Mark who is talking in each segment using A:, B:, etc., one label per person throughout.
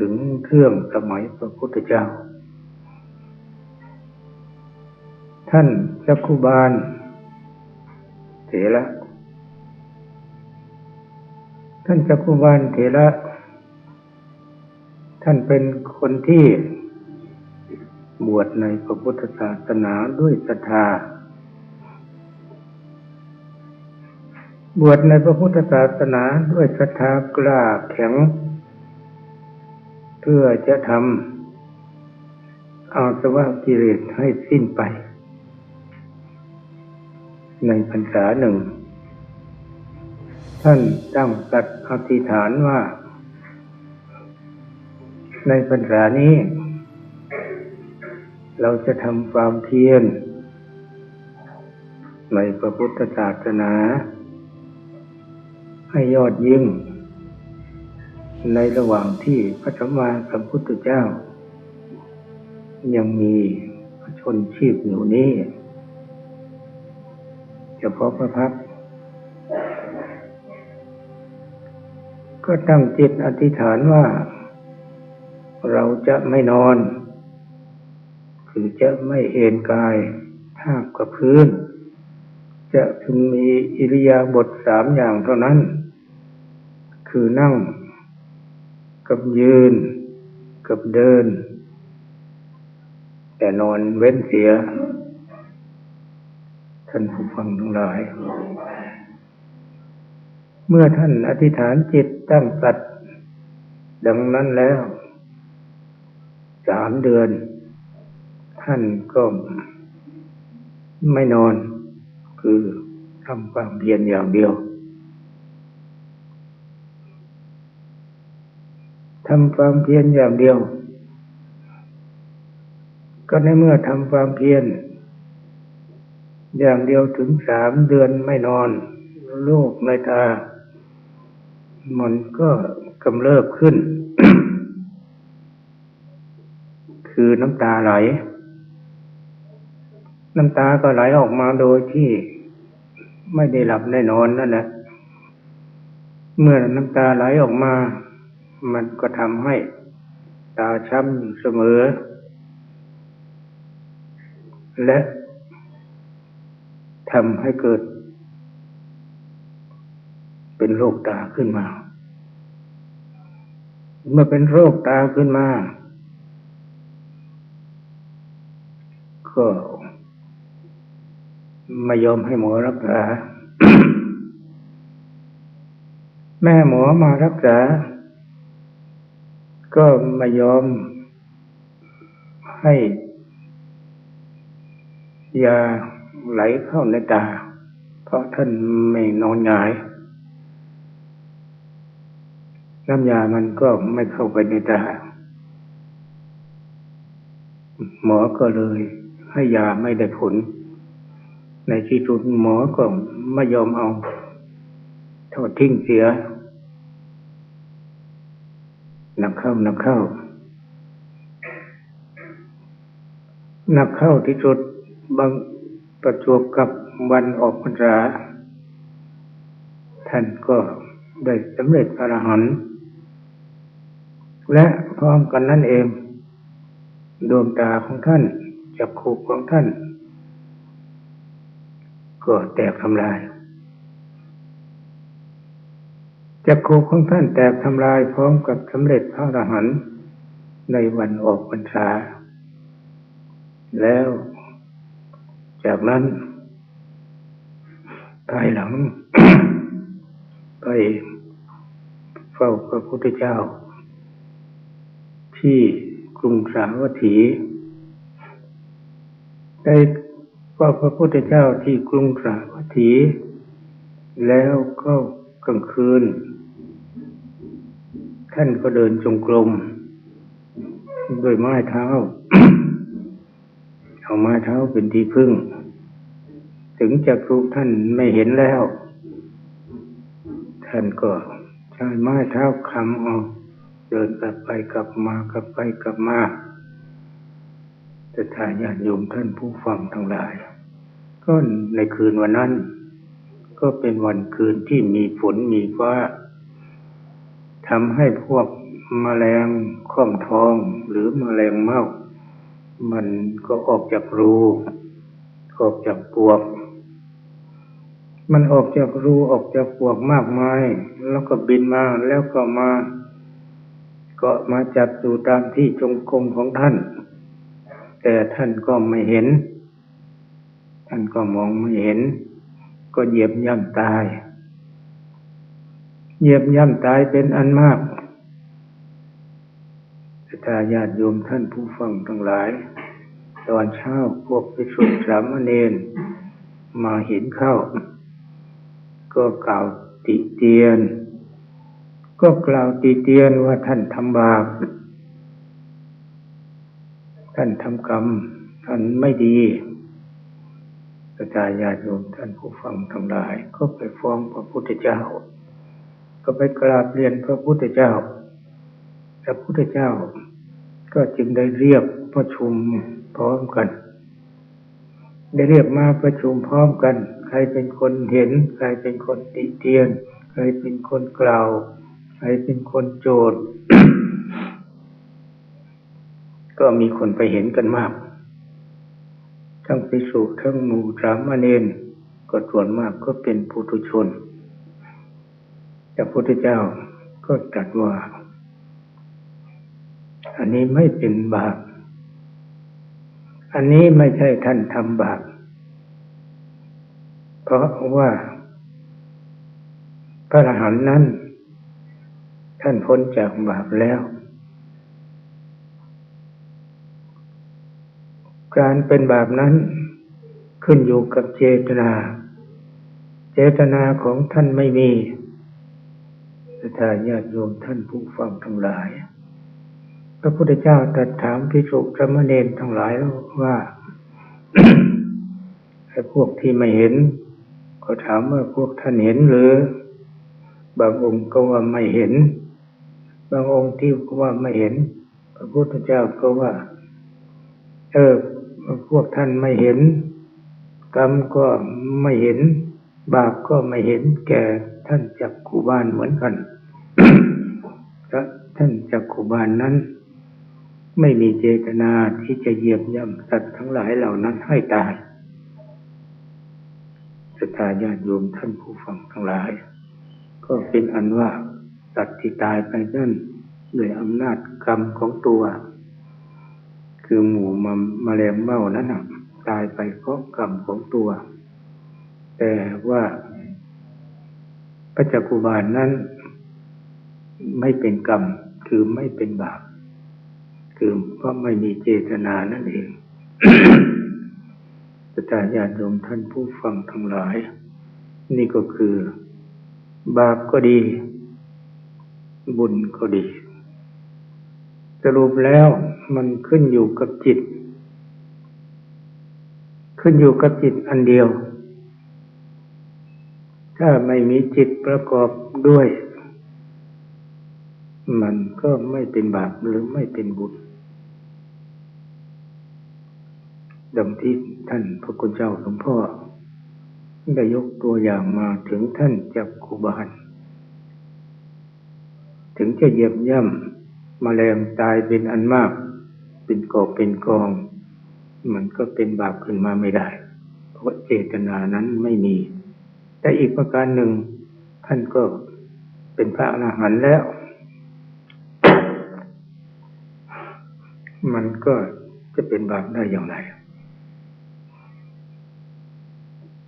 A: ถึงเครื่องสมัยพระพุทธเจ้า ท่านจักคุบาลเถระท่านจักคุบาลเถระท่านเป็นคนที่บวชในพระพุทธศาสนาด้วยศรัทธา บวชในพระพุทธศาสนาด้วยศรัทธากล้าแข็ง เพื่อจะทำเอาสวะกิเลสให้สิ้นไป ในพรรษาหนึ่ง ท่านตั้งสัตย์อธิษฐานว่า ในพรรษานี้ เราจะทำความเพียรในพระพุทธศาสนา ให้ยอดยิ่ง ในระหว่างที่พระสัมมาสัมพุทธเจ้า ยังมีพระชนชีพอยู่นี้เฉพาะพระพัก ก็ตั้งจิตอธิษฐานว่า เราจะไม่นอน คือจะไม่เอนกายทาบกับพื้น จะพึงมีอิริยาบถสามอย่างเท่านั้น คือนั่ง กับยืน กับเดิน แต่นอนเว้นเสีย ท่านผู้ฟังทั้งหลาย เมื่อท่านอธิษฐานจิตตั้งสัตว์ดังนั้นแล้ว สามเดือน ท่านก็ไม่นอน คือทำความเพียรอย่างเดียว ทำความเพียรอย่างเดียว ก็ในเมื่อทำความเพียรอย่างเดียวถึงสามเดือนไม่นอนลูกในตา มันก็กำเริบขึ้น คือน้ำตาไหล น้ำตาก็ไหลออกมาโดยที่ไม่ได้หลับได้นอนนั่นแหละ เมื่อน้ำตาไหลออกมา มันก็ทำให้ตาช้ำอยู่เสมอ และทำให้เกิด เป็นโรคตาขึ้นมา เมื่อเป็นโรคตาขึ้นมา ก็ไม่ยอมให้หมอรักษา แม่หมอมารักษา ก็ไม่ยอมให้ยาไหลเข้าในตา เพราะท่านไม่นอนหงายน้ำยามันก็ไม่เข้าไปในตา หมอก็เลยให้ยาไม่ได้ผล ในที่สุดหมอก็ไม่ยอมเอาทอดทิ้งเสีย นักเข้านักเข้านักเข้าที่สุดบางประจวบกับวันออกพรรษาท่านก็ได้สำเร็จอรหันต์และพร้อมกันนั่นเอง ดวงตาของท่านจักขูของท่าน ก็แตกทำลาย จักรโคของท่านแตกทำลายพร้อมกับสำเร็จพระอรหันต์ในวันออกพรรษา แล้ว จากนั้น ภายหลัง ไปเฝ้าพระพุทธเจ้า ที่กรุงสาวัตถี ได้ว่าพระพุทธเจ้าที่กรุงสาวัตถี แล้วก็ กลางคืน ท่านก็เดินจงกรมโดยไม้เท้า เอาไม้เท้าเป็นที่พึ่ง ถึงจะครูท่านไม่เห็นแล้ว ท่านก็ใช้ไม้เท้าคำเอาเดินกลับไปกลับมากลับไปกลับมาแต่ถ้าญาติโยมท่านผู้ฟังทั้งหลาย ก็ในคืนวันนั้น ก็เป็นวันคืนที่มีฝนมีฟ้าทำให้พวกมแมลงค่อมทองหรือมแมลงเม่ามันก็ออกจากรูออกจากปวก มันออกจากรูออกจากปวกมากมาย แล้วก็บินมาแล้วก็มาก็มาจับอยู่ตามที่จงกรมของท่าน แต่ท่านก็ไม่เห็น ท่านก็มองไม่เห็น ก็เหยียบย่ำตาย เหยียบย่ำตายเป็นอันมากถ้าญาติโยมท่านผู้ฟังทั้งหลาย ตอนเช้าพวกไปสุดสามเณรมาเห็นเข้า ก็กล่าวติเตียน ก็กล่าวติเตียนว่าท่านทำบาป ท่านทำกรรม ท่านไม่ดี กระจายญาติโยมท่านผู้ฟังทั้งหลาย ก็ไปฟ้องพระพุทธเจ้า ก็ไปกราบเรียนพระพุทธเจ้า พระพุทธเจ้า ก็จึงได้เรียกประชุมพร้อมกัน ได้เรียกมาประชุมพร้อมกัน ใครเป็นคนเห็น ใครเป็นคนติเตียน ใครเป็นคนกล่าว ใครเป็นคนโจทย์ ก็มีคนไปเห็นกันมาก ทั้งปิสุทั้งหมู่สามเณรก็ส่วนมากก็เป็นปุถุชน แต่พระพุทธเจ้าก็ตรัสว่า อันนี้ไม่เป็นบาป อันนี้ไม่ใช่ท่านทำบาป เพราะว่า พระอรหันต์นั้น ท่านพ้นจากบาปแล้ว การเป็นแบาปนั้นขึ้นอยู่กับเจตนา เจตนาของท่านไม่มีถ้าญาติโยมท่านผู้ฟังทั้งหลาย พระพุทธเจ้าตรัสถามพิสุสมเณรทั้งหลายว่าไอ้พวกที่ไม่เห็น ก็ถามว่าพวกท่านเห็นหรือ บางองค์ก็ว่าไม่เห็น บางองค์ที่ก็ว่าไม่เห็น พระพุทธเจ้าก็ว่า เออ พวกท่านไม่เห็น กรรมก็ไม่เห็น บาปก็ไม่เห็นแก่ท่านจักกุบาลเหมือนกันท่านจักกุบาลนั้น ไม่มีเจตนาที่จะเหยียบย่ำสัตว์ทั้งหลายเหล่านั้นให้ตายสตาญาติโยมท่านผู้ฟังทั้งหลาย ก็เป็นอันว่าสัตว์ที่ตายไปนั่นด้วยอำนาจกรรมของตัว คือหมูมามาแรงเมานั้นนะตายไปเพราะกรรมของตัว แต่ว่าพระจักกุบาลนั้น ไม่เป็นกรรมคือไม่เป็นบาปคือเพราะไม่มีเจตนานั่นเองสตาญาติโยมท่านผู้ฟังทั้งหลาย นี่ก็คือ บาปก็ดี บุญก็ดี สรุปแล้วมันขึ้นอยู่กับจิต ขึ้นอยู่กับจิตอันเดียว ถ้าไม่มีจิตประกอบด้วย มันก็ไม่เป็นบาปหรือไม่เป็นบุญดังที่ท่านพระคุณเจ้าหลวงพ่อได้ยกตัวอย่างมาถึงท่านจักกุบาลถึงจะเยียบย่ำ มแมลงตายเป็นอันมาก เป็นกอบเป็นกอง มันก็เป็นบาปขึ้นมาไม่ได้ เพราะเจตนานั้นไม่มี แต่อีกประการหนึ่ง ท่านก็เป็นพระอรหันต์แล้ว มันก็จะเป็นบาปได้อย่างไร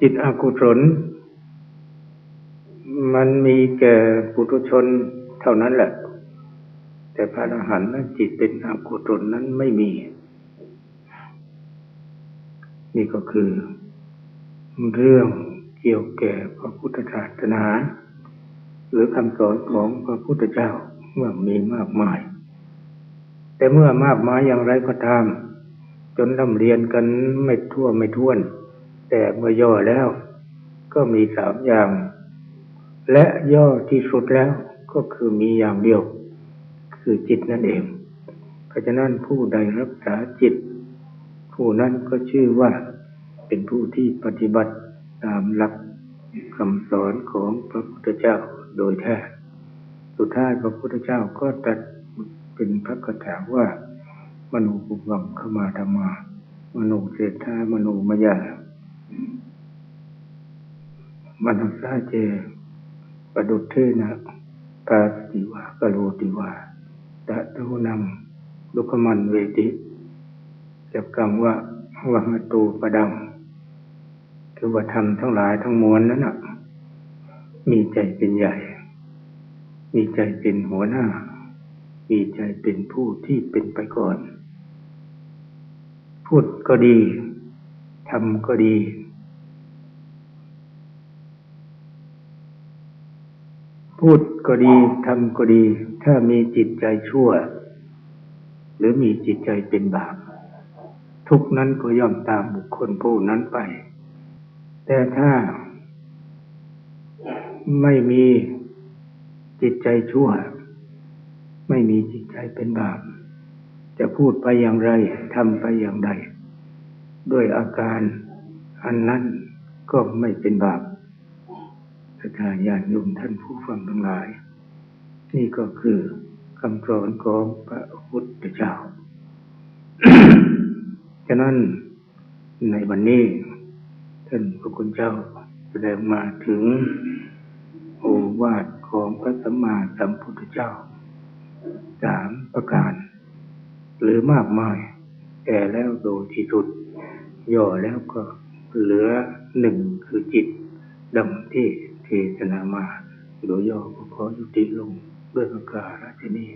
A: จิตอกุศลมันมีแก่ปุถุชนเท่านั้นแหละ แต่พระอรหันต์นั้นจิตเป็นอกุศลนั้นไม่มี นี่ก็คือ เรื่องเกี่ยวแก่พระพุทธศาสนา หรือคำสอนของพระพุทธเจ้าเมื่อมีมากมาย แต่เมื่อมากมายอย่างไรก็ตาม จนร่ำเรียนกันไม่ทั่วไม่ท้วน แต่เมื่อย่อแล้ว ก็มีสามอย่าง และย่อที่สุดแล้วก็คือมีอย่างเดียว คือจิตนั่นเอง เพราะฉะนั้นผู้ใดรักษาจิต ผู้นั้นก็ชื่อว่าเป็นผู้ที่ปฏิบัติตามหลักคำสอนของพระพุทธเจ้าโดยแท้ สุดท้ายพระพุทธเจ้าก็ตรัสเป็นพระคาถาว่ามโนปุวังขมาธรรมา มโนเศรษฐามโนมยามนุสาเจปดุเทนะปาสติวากโลติวา ตะตุนังลุกมันเวติจับคำว่าวังตูประดังคือว่าทำทั้งหลายทั้งมวลนั้นน่ะมีใจเป็นใหญ่ มีใจเป็นหัวหน้า มีใจเป็นผู้ที่เป็นไปก่อน พูดก็ดีทำก็ดี พูดก็ดีทำก็ดี ถ้ามีจิตใจชั่ว หรือมีจิตใจเป็นบาปทุกนั้นก็ย่อมตามบุคคลผู้นั้นไป แต่ถ้า ไม่มีจิตใจชั่ว ไม่มีจิตใจเป็นบาปจะพูดไปอย่างไรทำไปอย่างใดด้วยอาการอันนั้นก็ไม่เป็นบาป ถ้าญาติโยมท่านผู้ฟังทั้งหลาย นี่ก็คือคำสอนของพระพุทธเจ้า ฉะนั้นในวันนี้ ท่านพระคุณเจ้าแสดงมาถึงโอวาทของพระสัมมาสัมพุทธเจ้าสามประการ หรือมากมาย แต่แล้วโดยที่สุด ย่อแล้วก็เหลือหนึ่งคือจิตดังที่ เทศนามาโดยย่อก็ขอยุติลงด้วยประกาศชนี้